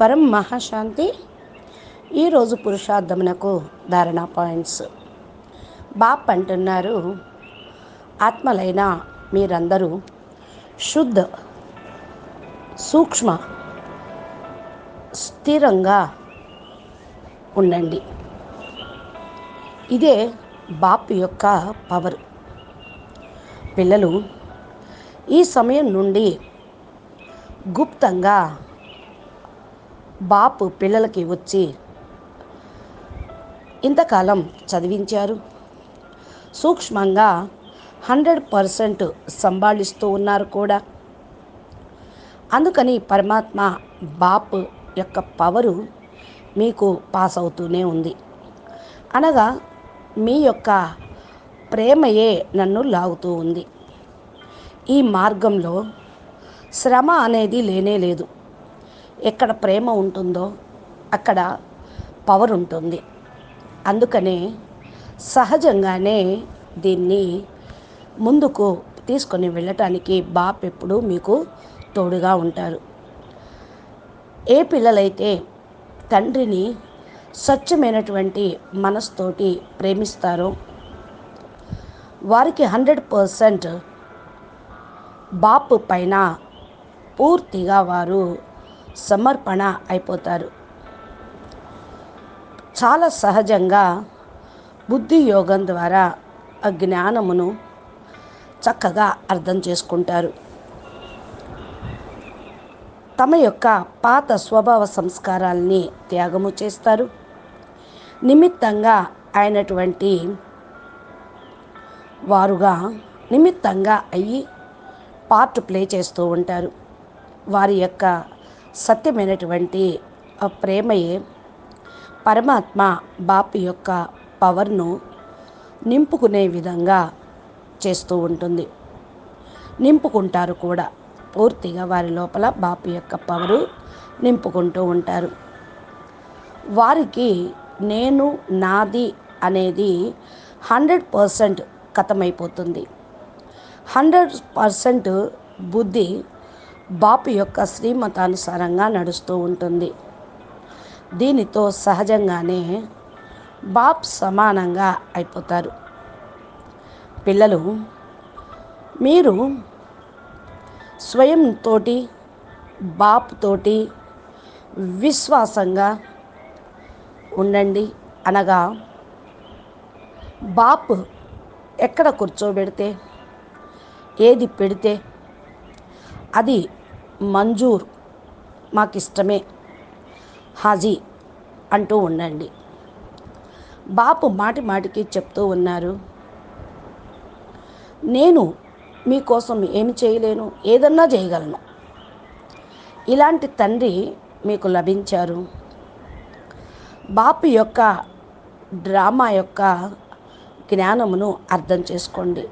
పరం మహాశాంతి. ఈరోజు పురుషార్థమునకు ధారణ పాయింట్స్. బాప్ అంటున్నారు ఆత్మలైన మీరందరూ శుద్ధ సూక్ష్మ స్థిరంగా ఉండండి. ఇదే బాప్ యొక్క పవర్. పిల్లలు ఈ సమయం నుండి గుప్తంగా బాపు పిల్లలకి వచ్చి ఇంతకాలం చదివించారు. సూక్ష్మంగా హండ్రెడ్ పర్సెంట్ సంభాళిస్తూ ఉన్నారు కూడా. అందుకని పరమాత్మ బాప్ యొక్క పవరు మీకు పాస్ అవుతూనే ఉంది. అనగా మీ యొక్క ప్రేమయే నన్ను లాగుతూ ఉంది. ఈ మార్గంలో శ్రమ అనేది లేనే లేదు. ఎక్కడ ప్రేమ ఉంటుందో అక్కడ పవర్ ఉంటుంది. అందుకనే సహజంగానే దీన్ని ముందుకు తీసుకొని వెళ్ళటానికి బాప్ ఎప్పుడు మీకు తోడుగా ఉంటారు. ఏ పిల్లలైతే తండ్రిని స్వచ్ఛమైనటువంటి మనస్తోటి ప్రేమిస్తారో వారికి హండ్రెడ్ పర్సెంట్ బాపు పైన పూర్తిగా వారు సమర్పణ అయిపోతారు. చాలా సహజంగా బుద్ధి యోగం ద్వారా ఆ జ్ఞానమును చక్కగా అర్థం చేసుకుంటారు. తమ యొక్క పాత స్వభావ సంస్కారాల్ని త్యాగము చేస్తారు. నిమిత్తంగా అయినటువంటి వారుగా నిమిత్తంగా అయ్యి పార్ట్ ప్లే చేస్తూ ఉంటారు. వారి యొక్క సత్యమైనటువంటి ఆ ప్రేమయే పరమాత్మ బాపు యొక్క పవర్ను నింపుకునే విధంగా చేస్తూ ఉంటుంది. నింపుకుంటారు కూడా. పూర్తిగా వారి లోపల బాపు యొక్క పవరు నింపుకుంటూ ఉంటారు. వారికి నేను నాది అనేది హండ్రెడ్ పర్సెంట్ కథమైపోతుంది. హండ్రెడ్ పర్సెంట్ బుద్ధి బాపు యొక్క శ్రీమతానుసారంగా నడుస్తూ ఉంటుంది. దీనితో సహజంగానే బాప్ సమానంగా అయిపోతారు. పిల్లలు మీరు స్వయం తోటి బాప్ తోటి విశ్వాసంగా ఉండండి అనగా బాప్ ఎక్కడ కూర్చోబెడితే ఏది పెడితే అది మంజూర్ మాకు ఇష్టమే హాజీ అంటూ ఉండండి. బాపు మాటి మాటికి చెప్తూ ఉన్నారు. నేను మీకోసం ఏమి చేయలేను ఏదన్నా చేయగలను. ఇలాంటి తండ్రి మీకు లభించారు. బాపు యొక్క డ్రామా యొక్క జ్ఞానమును అర్థం చేసుకోండి.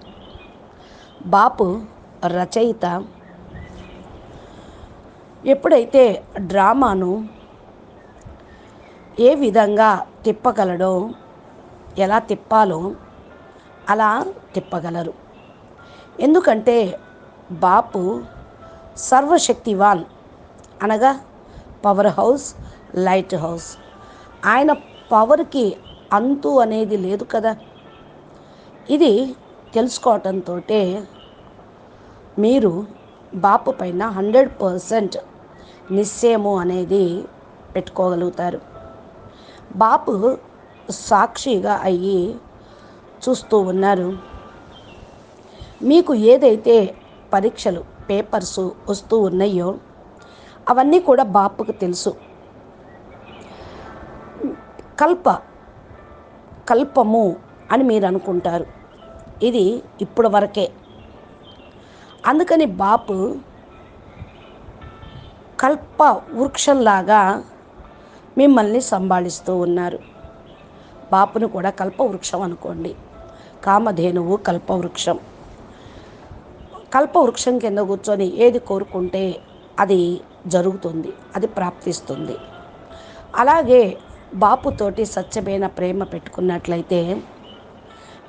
బాపు రచయిత ఎప్పుడైతే డ్రామాను ఏ విధంగా తిప్పగలడో ఎలా తిప్పాలో అలా తిప్పగలరు. ఎందుకంటే బాపు సర్వశక్తివాన్ అనగా పవర్ హౌస్ లైట్ హౌస్. ఆయన పవర్కి అంతు అనేది లేదు కదా. ఇది తెలుసుకోవటంతో మీరు బాపు పైన హండ్రెడ్ పర్సెంట్ నిశ్చయము అనేది పెట్టుకోగలుగుతారు. బాపు సాక్షిగా అయ్యి చూస్తూ ఉన్నారు. మీకు ఏదైతే పరీక్షలు పేపర్స్ వస్తూ ఉన్నాయో అవన్నీ కూడా బాపుకు తెలుసు. కల్ప కల్పము అని మీరు అనుకుంటారు. ఇది ఇప్పుడు వరకే. అందుకని బాపు కల్ప వృక్షంలాగా మిమ్మల్ని సంభాళిస్తూ ఉన్నారు. బాపును కూడా కల్పవృక్షం అనుకోండి. కామధేనువు కల్పవృక్షం కల్పవృక్షం కింద కూర్చొని ఏది కోరుకుంటే అది జరుగుతుంది అది ప్రాప్తిస్తుంది. అలాగే బాపుతోటి స్వచ్ఛమైన ప్రేమ పెట్టుకున్నట్లయితే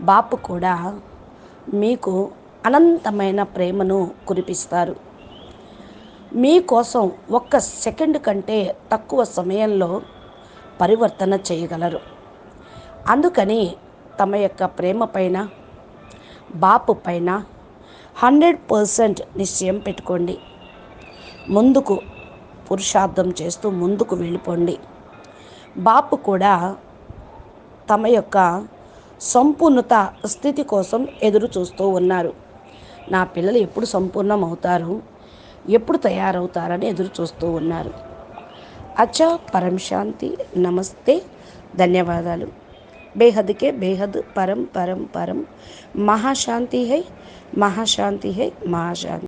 బాపు కూడా మీకు అనంతమైన ప్రేమను కురిపిస్తారు. మీకోసం ఒక్క సెకండ్ కంటే తక్కువ సమయంలో పరివర్తన చేయగలరు. అందుకని తమ యొక్క ప్రేమ పైన బాపు పైన హండ్రెడ్ పర్సెంట్ నిశ్చయం పెట్టుకోండి. ముందుకు పురుషార్థం చేస్తూ ముందుకు వెళ్ళిపోండి. బాపు కూడా తమ యొక్క సంపూర్ణత స్థితి కోసం ఎదురు చూస్తూ ఉన్నారు. నా పిల్లలు ఎప్పుడు సంపూర్ణం అవుతారు ఎప్పుడు తయారవుతారని ఎదురు చూస్తూ ఉన్నారు. అచ్చా పరం శాంతి నమస్తే ధన్యవాదాలు. బేహద్కే బేహద్ పరం పరం పరం మహాశాంతి హై మహాశాంతి హై మహాశాంతి.